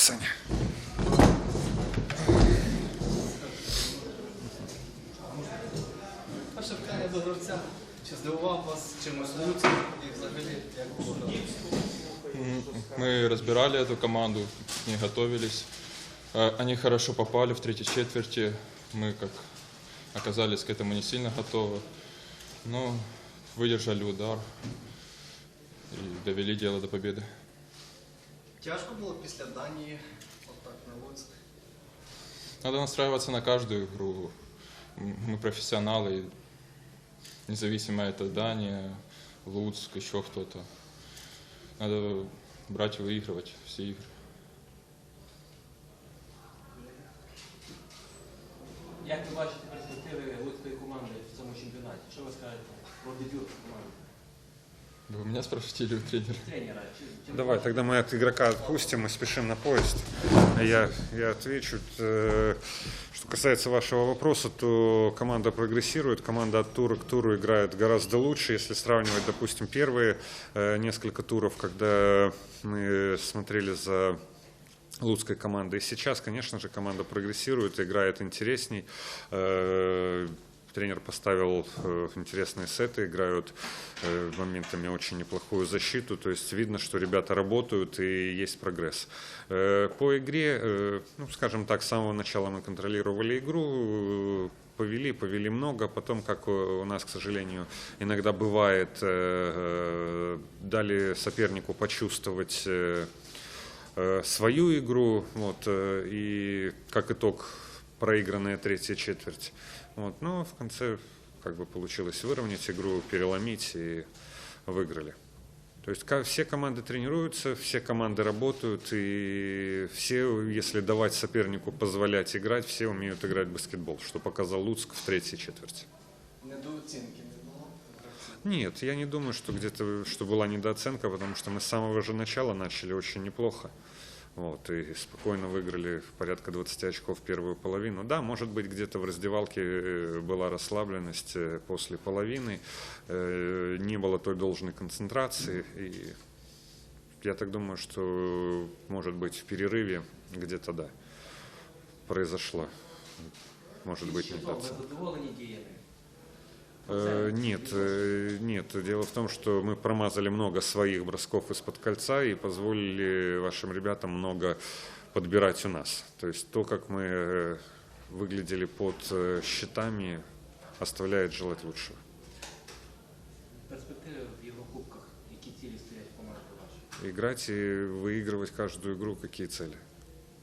Саня. Перше питання до гравця. Чи здивував вас чимось Луцьк і взагалі як було? Мы разбирали эту команду, к ней готовились. Э, Они хорошо попали в третьей четверти. Мы как оказались к этому не сильно готовы. Но выдержали удар и довели дело до победы. Тяжко було після Данії, отак на Луцьк. Надо настраиваться на каждую игру. М, Мы профессионалы, независимо это Дания, Луцк, еще кто-то. Надо брать и выигрывать все игры. Як ви бачите перспективи луцької команди в цьому чемпіонаті? Що ви скажете про дебют команди? Вы меня спросили у тренера? Давай, тогда мы от игрока отпустим и спешим на поезд. Я, я отвечу. Э, Что касается вашего вопроса, то команда прогрессирует, команда от тура к туру играет гораздо лучше. Если сравнивать, допустим, первые э, несколько туров, когда мы смотрели за луцкой командой. И сейчас, конечно же, команда прогрессирует, играет интересней. Тренер поставил э, интересные сеты, играют э, моментами очень неплохую защиту. То есть видно, что ребята работают и есть прогресс. Э, По игре, ну, скажем так, с самого начала мы контролировали игру, повели, повели много. Потом, как у нас, к сожалению, иногда бывает, дали сопернику почувствовать свою игру, вот, и как итог проигранная третья четверть. Вот, но в конце как бы получилось выровнять игру, переломить и выиграли. То есть все команды тренируются, все команды работают, и все, если давать сопернику позволять играть, все умеют играть в баскетбол, что показал Луцк в третьей четверти. Недооцінки не гравців. Нет, я не думаю, что где-то что была недооценка, потому что мы с самого же начала начали очень неплохо. Вот, и спокойно выиграли порядка 20 очков в первую половину. Да, может быть, где-то в раздевалке э, была расслабленность э, после половины, э, не было той должной концентрации. И я так думаю, что, может быть, в перерыве где-то, да, произошло. Может быть, Щитом, недооценка. Нет, э, нет. Дело в том, что мы промазали много своих бросков из-под кольца и позволили вашим ребятам много подбирать у нас. То есть то, как мы э, выглядели под э, щитами, оставляет желать лучшего. Перспективи в Єврокубках, які цілі стоять в команди ваші? Играть и выигрывать каждую игру, какие цели.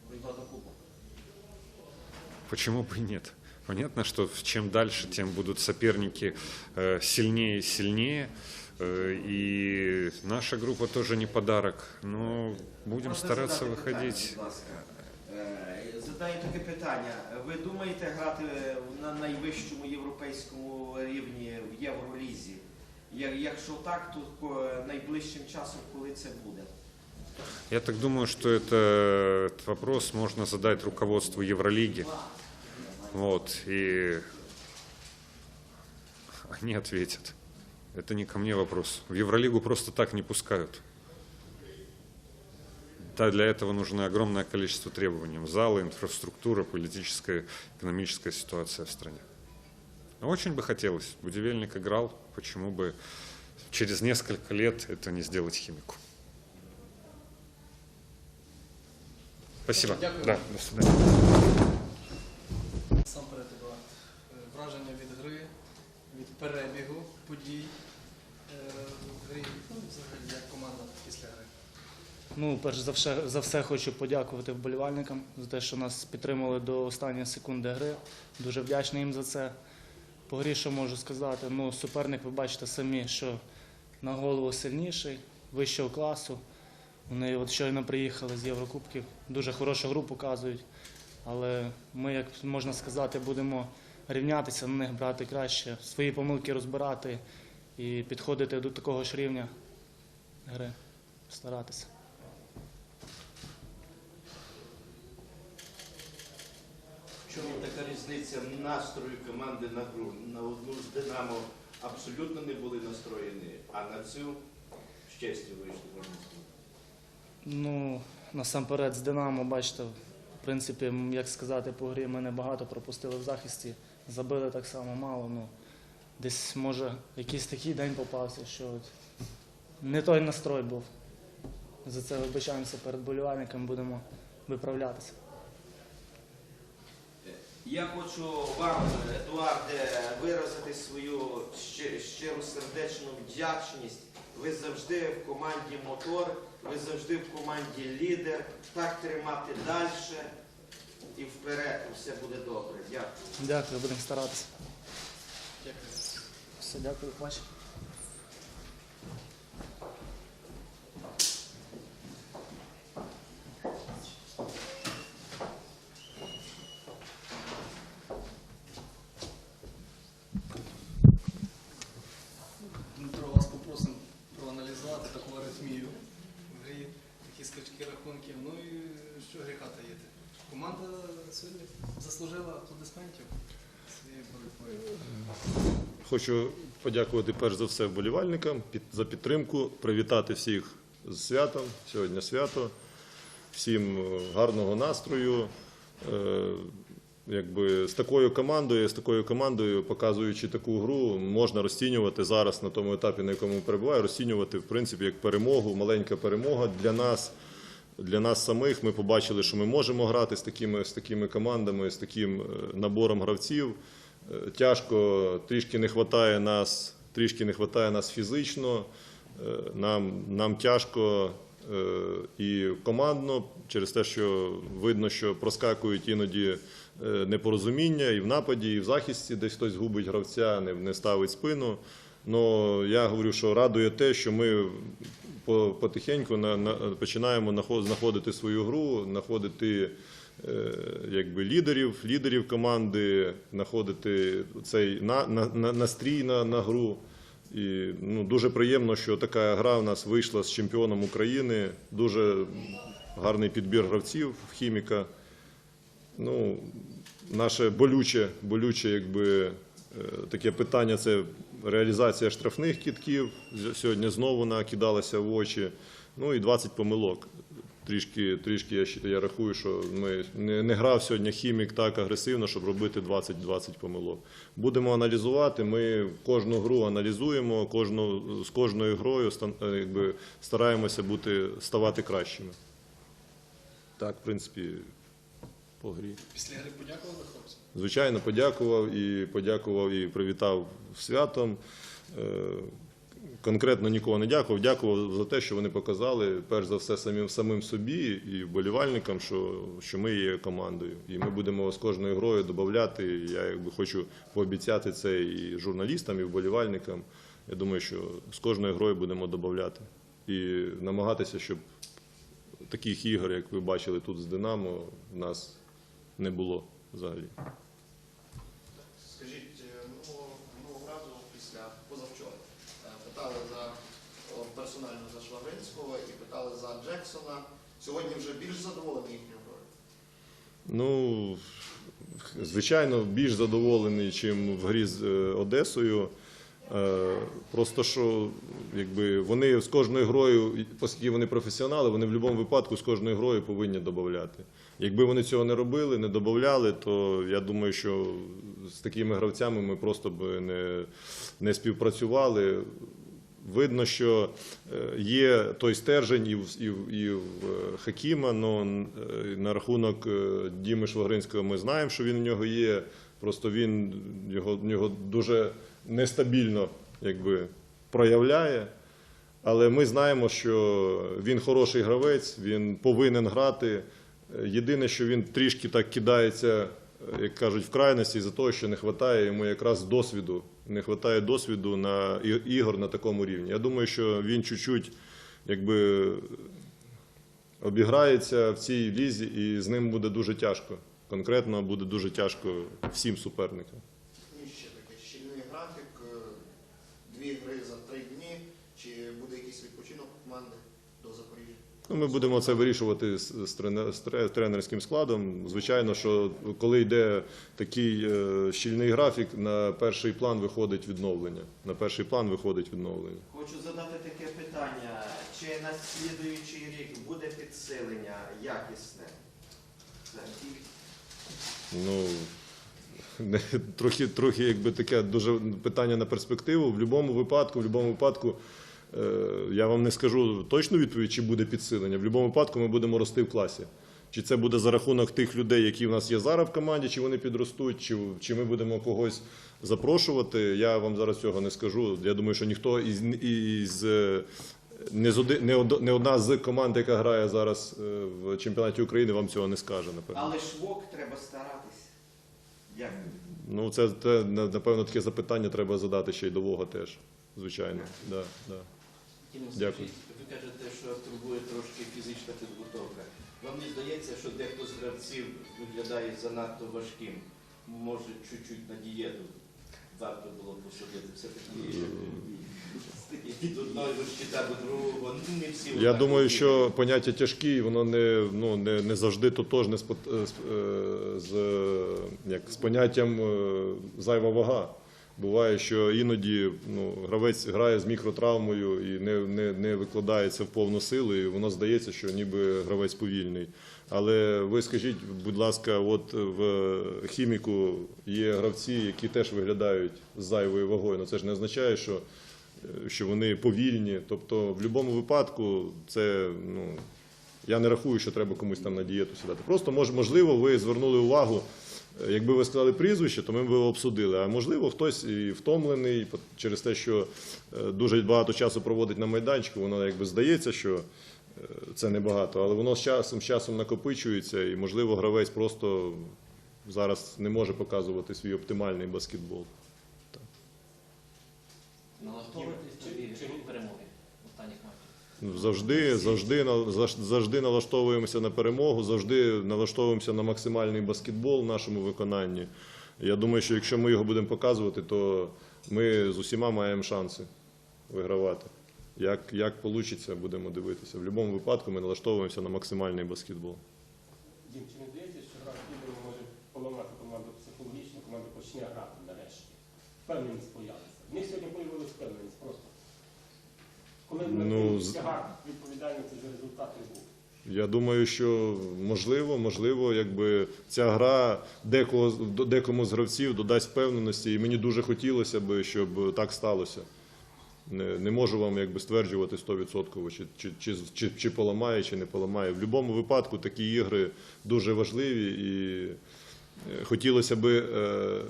Боротьба за кубок. Почему бы и нет? Понятно, что чем дальше, тем будут соперники э, сильнее и сильнее. Э, И наша группа тоже не подарок. Но будем Можна стараться задати питання, выходить. Будь ласка. Е, Задаю таке питання. Ви думаєте грати на найвищому європейському рівні в Євролізі? Я- Якщо так, то ко- найближчим часом, коли це буде? Я так думаю, что это, этот вопрос можно задать руководству Евролиги. Вот, и они ответят. Это не ко мне вопрос. В Евролигу просто так не пускают. Да, для этого нужно огромное количество требований. Залы, инфраструктура, политическая, экономическая ситуация в стране. Но Очень бы хотелось. Будивельник играл. Почему бы через несколько лет это не сделать химику? Спасибо. Дякую. Да, до свидания. Насамперед, Едуард, враження від гри, від перебігу подій е, в грі, ну, взагалі, як команда після гри. Ну, перш за все, за все хочу подякувати вболівальникам за те, що нас підтримали до останньої секунди гри. Дуже вдячний їм за це. По грі, що можу сказати, ну, суперник, ви бачите самі, що на голову сильніший, вищого класу. Вони от щойно приїхали з Єврокубків, дуже хорошу гру показують. Але ми, як можна сказати, будемо рівнятися на них, брати краще, свої помилки розбирати і підходити до такого ж рівня гри, старатися. Чому така різниця настрою команди на гру? На одну з Динамо абсолютно не були настроєні, а на цю щастя вийшли, можна сказати. Ну, насамперед з Динамо, бачите, принципі, як сказати, по грі ми небагато пропустили в захисті, забили так само мало. Ну, десь може якийсь такий день попався, що от не той настрой був. За це вибачаємося перед болівальниками, будемо виправлятися. Я хочу вам, Едуарде, виразити свою щи- щиру сердечну вдячність. Ви завжди в команді мотор, ви завжди в команді лідер. Так тримати далі і вперед. Все буде добре. Дякую. Дякую, будемо старатися. Дякую. Все, дякую, бачите. Дмитро, вас попросимо проаналізувати таку аритмію в грі, такі скачки рахунків. Ну і що гріха таїти. Команда сьогодні заслужила аплодисментів своєю боротьбою. Хочу подякувати перш за все вболівальникам за підтримку, привітати всіх з святом. Сьогодні свято. Всім е, гарного настрою. Якби з такою командою, з такою командою, показуючи таку гру, можна розцінювати зараз на тому етапі, на якому перебуває, розцінювати в принципі як перемогу, маленька перемога для нас. Для нас самих ми побачили, що ми можемо грати з такими, з такими командами, з таким е, набором гравців. Е, Тяжко, трішки не вистачає нас, трішки не вистачає нас фізично. Е, Нам, нам тяжко і командно через те, що видно, що проскакують іноді непорозуміння і в нападі, і в захисті, десь хтось губить гравця, не, не ставить спину. Ну я говорю, що радує те, що ми потихеньку на, на, починаємо знаходити свою гру, знаходити е, якби лідерів, лідерів команди, знаходити цей на, на, на, настрій на, на гру. І ну, дуже приємно, що така гра в нас вийшла з чемпіоном України. Дуже гарний підбір гравців в хіміка. Ну, наше болюче, болюче, якби е, таке питання це реалізація штрафних кітків. Сьогодні знову накидалася в очі. Ну і 20 помилок. Трішки, трішки я, я рахую, що ми не, не грав сьогодні хімік так агресивно, щоб робити 20-20 помилок. Будемо аналізувати. Ми кожну гру аналізуємо, кожну, з кожною грою е, якби, стараємося бути, ставати кращими. Так, в принципі, по грі. Після гри подякували хлопцям. Звичайно, подякував і подякував і привітав святом. Е, Конкретно нікого не дякував. Дякував за те, що вони показали, перш за все, самим, самим собі і вболівальникам, що, що ми є командою. І ми будемо з кожною грою додати. Я якби хочу пообіцяти це і журналістам, і вболівальникам. Я думаю, що з кожною грою будемо додати. І намагатися, щоб таких ігор, як ви бачили тут з Динамо, в нас не було взагалі. Скажіть, е, минулого, разу після позавчора е, питали за персонально за Швагринського і питали за Джексона. Сьогодні вже більш задоволені їхньою грою. Ну, звичайно, більш задоволений, чим в грі з е, Одесою. Просто що якби вони з кожною грою, оскільки вони професіонали, вони в будь-якому випадку з кожною грою повинні додати. Якби вони цього не робили, не додавали, то я думаю, що з такими гравцями ми просто б не, не співпрацювали. Видно, що е, є той стержень і в, і в, і в е, Хакіма, але на рахунок е, Діми Швагринського ми знаємо, що він у нього є. Просто він його, в нього дуже нестабільно якби, проявляє. Але ми знаємо, що він хороший гравець, він повинен грати. Єдине, що він трішки так кидається, е, як кажуть, в крайності за того, що не вистачає йому якраз досвіду. Не вистачає досвіду на ігор на такому рівні. Я думаю, що він чуть-чуть якби обіграється в цій лізі, і з ним буде дуже тяжко. Конкретно буде дуже тяжко всім суперникам. І ще таке щільний графік, е, дві гри за три дні. Чи буде якийсь відпочинок у команди до Запоріжжя? Ну, ми будемо це вирішувати з, з, трене- з тре- тренерським складом. Звичайно, що коли йде такий е, щільний графік, на перший план виходить відновлення. На перший план виходить відновлення. Хочу задати таке питання. чи на слідуючий рік буде підсилення якісне? Ну, не, трохи, трохи якби таке дуже питання на перспективу. В будь-якому випадку, в будь-якому випадку, я вам не скажу точну відповідь, чи буде підсилення. В будь-якому випадку ми будемо рости в класі. Чи це буде за рахунок тих людей, які в нас є зараз в команді, чи вони підростуть, чи, чи ми будемо когось запрошувати. Я вам зараз цього не скажу. Я думаю, що ніхто із, із е, не, з не, од- не одна з команд, яка грає зараз е, в чемпіонаті України, вам цього не скаже, напевно. Але ж вок треба старатись. Дякую. Ну, це, це напевно таке запитання треба задати ще й до Вога теж. Звичайно. Да, да. Дякую. Ви кажете, що турбує трошки фізична підготовка. Вам не здається, що дехто з гравців виглядає занадто важким? Може, чуть-чуть на дієту варто було посадити. Все-таки від одного щита до другого, не всі. Я думаю, що поняття тяжкий, воно не, ну, не, не завжди тотожне з, з, е, з, е, як, з поняттям е, зайва вага. Буває, що іноді ну, гравець грає з мікротравмою і не, не, не викладається в повну силу, і воно здається, що ніби гравець повільний. Але ви скажіть, будь ласка, от в хіміку є гравці, які теж виглядають з зайвою вагою. Ну це ж не означає, що, що вони повільні. Тобто, в будь-якому випадку, це ну. Я не рахую, що треба комусь там на дієту сідати. Просто можливо, ви звернули увагу. Якби ви сказали прізвище, то ми б його обсудили. А можливо, хтось і втомлений через те, що е, дуже багато часу проводить на майданчику. Воно якби здається, що е, це небагато, але воно з часом, з часом накопичується, і можливо, гравець просто зараз не може показувати свій оптимальний баскетбол. Налаштовуєтесь на дві перемоги останніх матчів. Завжди, завжди, завжди налаштовуємося на перемогу, завжди налаштовуємося на максимальний баскетбол в нашому виконанні. Я думаю, що якщо ми його будемо показувати, то ми з усіма маємо шанси вигравати. Як, як вийде, будемо дивитися. В будь-якому випадку ми налаштовуємося на максимальний баскетбол. Дім, чи не здається, що гра Києвом може поламати команду психологічно, команда почне грати нарешті? Впевненість появиться. В них сьогодні появилась впевненість просто. Коли Ну, тягар відповідальності за результат не був. Я думаю, що можливо, можливо, якби ця гра декого, декому з гравців додасть впевненості, і мені дуже хотілося б, щоб так сталося. Не, не можу вам якби стверджувати 100%, чи, чи, чи, чи, чи поламає, чи не поламає. В будь-якому випадку такі ігри дуже важливі і е, хотілося б е,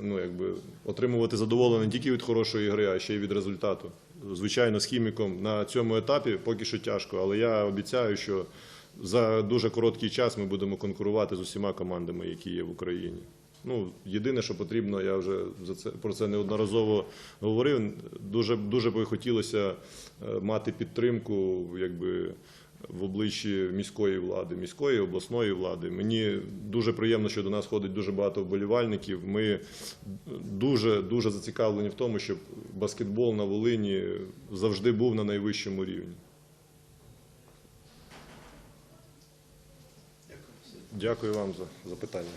ну, якби, отримувати задоволення не тільки від хорошої гри, а ще й від результату. Звичайно, з хіміком на цьому етапі поки що тяжко, але я обіцяю, що за дуже короткий час ми будемо конкурувати з усіма командами, які є в Україні. Ну, єдине, що потрібно, я вже за це про це неодноразово говорив. Дуже дуже би хотілося е, мати підтримку, якби в обличчі міської влади, міської обласної влади. Мені дуже приємно, що до нас ходить дуже багато вболівальників. Ми дуже дуже зацікавлені в тому, щоб баскетбол на Волині завжди був на найвищому рівні. Дякую. Вам за запитання.